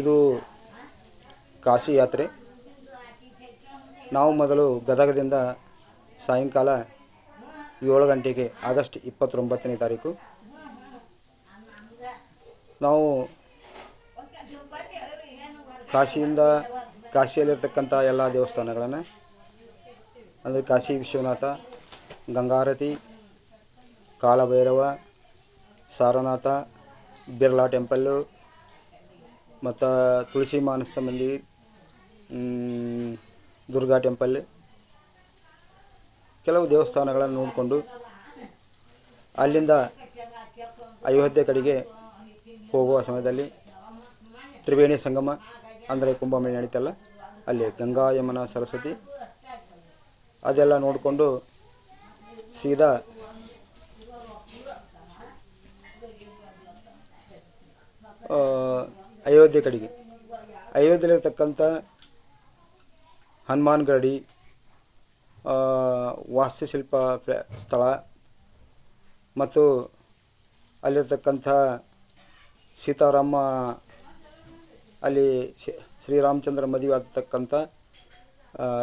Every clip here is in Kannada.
ಇದು ಕಾಶಿ ಯಾತ್ರೆ. ನಾವು ಮೊದಲು ಗದಗದಿಂದ ಸಾಯಂಕಾಲ ಏಳು ಗಂಟೆಗೆ ಆಗಸ್ಟ್ ಇಪ್ಪತ್ತೊಂಬತ್ತನೇ ತಾರೀಕು. ನಾವು ಕಾಶಿಯಿಂದ ಕಾಶಿಯಲ್ಲಿರ್ತಕ್ಕಂಥ ಎಲ್ಲ ದೇವಸ್ಥಾನಗಳನ್ನು, ಅಂದರೆ ಕಾಶಿ ವಿಶ್ವನಾಥ, ಗಂಗಾರತಿ, ಕಾಲಭೈರವ, ಸಾರನಾಥ, ಬಿರ್ಲಾ ಟೆಂಪಲ್ಲು ಮತ್ತು ತುಳಸಿ ಮಾನಸ ಮಂದಿರ್ ಮ್, ದುರ್ಗಾ ಟೆಂಪಲ್ ಕೆಲವು ದೇವಸ್ಥಾನಗಳನ್ನು ನೋಡಿಕೊಂಡು ಅಲ್ಲಿಂದ ಅಯೋಧ್ಯೆ ಕಡೆಗೆ ಹೋಗುವ ಸಮಯದಲ್ಲಿ ತ್ರಿವೇಣಿ ಸಂಗಮ ಅಂದರೆ ಕುಂಭಮೇಳ ನಡೀತಲ್ಲ ಅಲ್ಲಿ ಗಂಗಾ ಯಮನ ಸರಸ್ವತಿ ಅದೆಲ್ಲ ನೋಡಿಕೊಂಡು ಸೀದಾ ಅಯೋಧ್ಯೆ ಕಡೆಗೆ ಅಯೋಧ್ಯೆಯಲ್ಲಿರ್ತಕ್ಕಂಥ ಹನುಮಾನ್ ಗಡಿ ವಾಸ್ತುಶಿಲ್ಪ ಸ್ಥಳ ಮತ್ತು ಅಲ್ಲಿರ್ತಕ್ಕಂಥ ಸೀತಾರಾಮ, ಅಲ್ಲಿ ಶ್ರೀರಾಮಚಂದ್ರ ಮದುವೆ ಆಗ್ತಕ್ಕಂಥ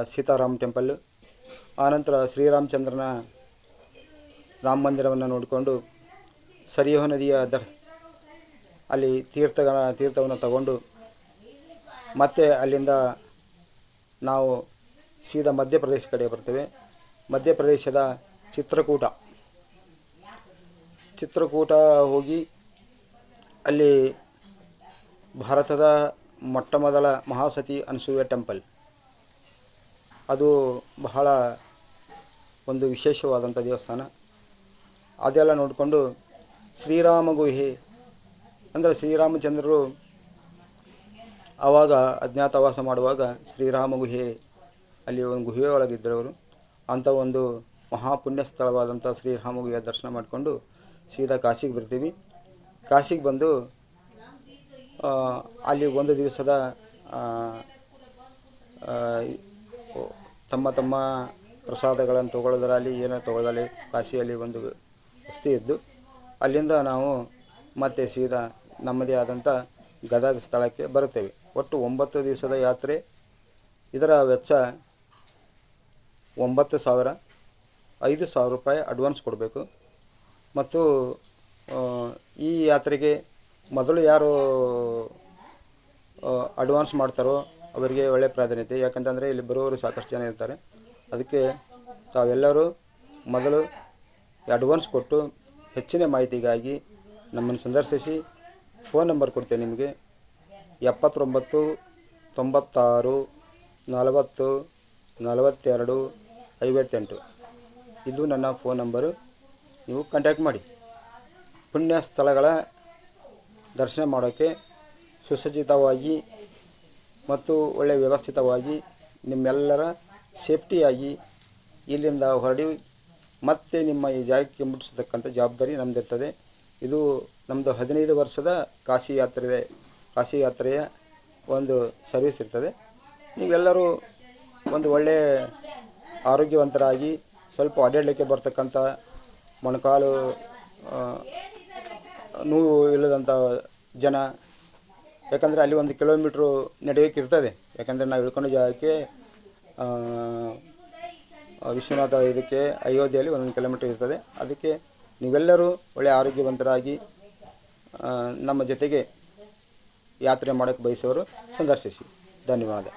ಸೀತಾರಾಮ್ ಟೆಂಪಲ್ಲು ಆನಂತರ ಶ್ರೀರಾಮಚಂದ್ರನ ರಾಮ ಮಂದಿರವನ್ನು ನೋಡಿಕೊಂಡು ಸರಿಯೋ ನದಿಯ ದರ್ ಅಲ್ಲಿ ತೀರ್ಥ ತೀರ್ಥವನ್ನು ತಗೊಂಡು ಮತ್ತೆ ಅಲ್ಲಿಂದ ನಾವು ಸೀದಾ ಮಧ್ಯಪ್ರದೇಶ ಕಡೆ ಬರ್ತೇವೆ. ಮಧ್ಯಪ್ರದೇಶದ ಚಿತ್ರಕೂಟ. ಚಿತ್ರಕೂಟ ಹೋಗಿ ಅಲ್ಲಿ ಭಾರತದ ಮೊಟ್ಟ ಮೊದಲ ಮಹಾಸತಿ ಅನಸೂಯ ಟೆಂಪಲ್. ಅದು ಬಹಳ ಒಂದು ವಿಶೇಷವಾದಂಥ ದೇವಸ್ಥಾನ. ಅದೆಲ್ಲ ನೋಡಿಕೊಂಡು ಶ್ರೀರಾಮ ಗುಹೆ ಅಂದರೆ ಶ್ರೀರಾಮಚಂದ್ರರು ಆವಾಗ ಅಜ್ಞಾತವಾಸ ಮಾಡುವಾಗ ಶ್ರೀರಾಮ ಗುಹೆ ಅಲ್ಲಿ ಒಂದು ಗುಹೆ ಒಳಗಿದ್ದರು ಅವರು. ಅಂಥ ಒಂದು ಮಹಾಪುಣ್ಯ ಸ್ಥಳವಾದಂಥ ಶ್ರೀರಾಮ ಗುಹೆಯ ದರ್ಶನ ಮಾಡಿಕೊಂಡು ಸೀದಾ ಕಾಶಿಗೆ ಬರ್ತೀವಿ. ಕಾಶಿಗೆ ಬಂದು ಅಲ್ಲಿ ಒಂದು ದಿವಸದ ತಮ್ಮ ತಮ್ಮ ಪ್ರಸಾದಗಳನ್ನು ತೊಗೊಳ್ಳೋದ್ರಲ್ಲಿ ಏನೋ ತೊಗೊಳ್ದಲ್ಲಿ ಕಾಶಿಯಲ್ಲಿ ಒಂದು ವಸ್ತಿ ಇದ್ದು, ಅಲ್ಲಿಂದ ನಾವು ಮತ್ತೆ ಸೀದಾ ನಮ್ಮದೇ ಆದಂಥ ಗದಗ ಸ್ಥಳಕ್ಕೆ ಬರುತ್ತೇವೆ. ಒಟ್ಟು ಒಂಬತ್ತು ದಿವಸದ ಯಾತ್ರೆ. ಇದರ ವೆಚ್ಚ ಒಂಬತ್ತು ಸಾವಿರ, ಐದು ಸಾವಿರ ರೂಪಾಯಿ ಅಡ್ವಾನ್ಸ್ ಕೊಡಬೇಕು. ಮತ್ತು ಈ ಯಾತ್ರೆಗೆ ಮೊದಲು ಯಾರು ಅಡ್ವಾನ್ಸ್ ಮಾಡ್ತಾರೋ ಅವರಿಗೆ ಒಳ್ಳೆಯ ಪ್ರಾಧಾನ್ಯತೆ ಯಾಕಂತಂದರೆ ಇಲ್ಲಿ ಬರುವವರು ಸಾಕಷ್ಟು ಜನ ಇರ್ತಾರೆ. ಅದಕ್ಕೆ ತಾವೆಲ್ಲರೂ ಮೊದಲು ಅಡ್ವಾನ್ಸ್ ಕೊಟ್ಟು ಹೆಚ್ಚಿನ ಮಾಹಿತಿಗಾಗಿ ನಮ್ಮನ್ನು ಸಂದರ್ಶಿಸಿ ಫೋನ್ ನಂಬರ್ ಕೊಡ್ತೇನೆ ನಿಮಗೆ. ಎಪ್ಪತ್ತೊಂಬತ್ತು, ತೊಂಬತ್ತಾರು, ನಲವತ್ತು, ನಲವತ್ತೆರಡು, ಐವತ್ತೆಂಟು. ಇದು ನನ್ನ ಫೋನ್ ನಂಬರು. ನೀವು ಕಾಂಟ್ಯಾಕ್ಟ್ ಮಾಡಿ. ಪುಣ್ಯ ಸ್ಥಳಗಳ ದರ್ಶನ ಮಾಡೋಕ್ಕೆ ಸುಸಜ್ಜಿತವಾಗಿ ಮತ್ತು ಒಳ್ಳೆಯ ವ್ಯವಸ್ಥಿತವಾಗಿ ನಿಮ್ಮೆಲ್ಲರ ಸೇಫ್ಟಿಯಾಗಿ ಇಲ್ಲಿಂದ ಹೊರಡಿ ಮತ್ತೆ ನಿಮ್ಮ ಈ ಜಾಗಕ್ಕೆ ಮುಟ್ಟಿಸತಕ್ಕಂಥ ಜವಾಬ್ದಾರಿ ನಮ್ಮದಿರ್ತದೆ ಇದು ನಮ್ಮದು ಹದಿನೈದು ವರ್ಷದ ಕಾಶಿ ಯಾತ್ರೆ ಕಾಶಿ ಯಾತ್ರೆಯ ಒಂದು ಸರ್ವಿಸ್ ಇರ್ತದೆ. ನೀವೆಲ್ಲರೂ ಒಂದು ಒಳ್ಳೆಯ ಆರೋಗ್ಯವಂತರಾಗಿ ಸ್ವಲ್ಪ ಅಡ್ಡಾಡಲಿಕ್ಕೆ ಬರ್ತಕ್ಕಂಥ ಮೊಣಕಾಲು ನೋವು ಇಲ್ಲದಂಥ ಜನ, ಯಾಕಂದರೆ ಅಲ್ಲಿ ಒಂದು ಕಿಲೋಮೀಟ್ರು ನಡೆಯೋಕೆ ಇರ್ತದೆ ಯಾಕಂದರೆ ನಾವು ಇಳ್ಕೊಂಡು ಜಾಗಕ್ಕೆ ವಿಶ್ವನಾಥ ಇದಕ್ಕೆ ಅಯೋಧ್ಯೆಯಲ್ಲಿ ಒಂದೊಂದು ಕಿಲೋಮೀಟ್ರ್ ಇರ್ತದೆ. ಅದಕ್ಕೆ ನೀವೆಲ್ಲರೂ ಒಳ್ಳೆಯ ಆರೋಗ್ಯವಂತರಾಗಿ ನಮ್ಮ ಜೊತೆಗೆ ಯಾತ್ರೆ ಮಾಡೋಕ್ಕೆ ಬಯಸೋರು ಸಂದರ್ಶಿಸಿ. ಧನ್ಯವಾದ.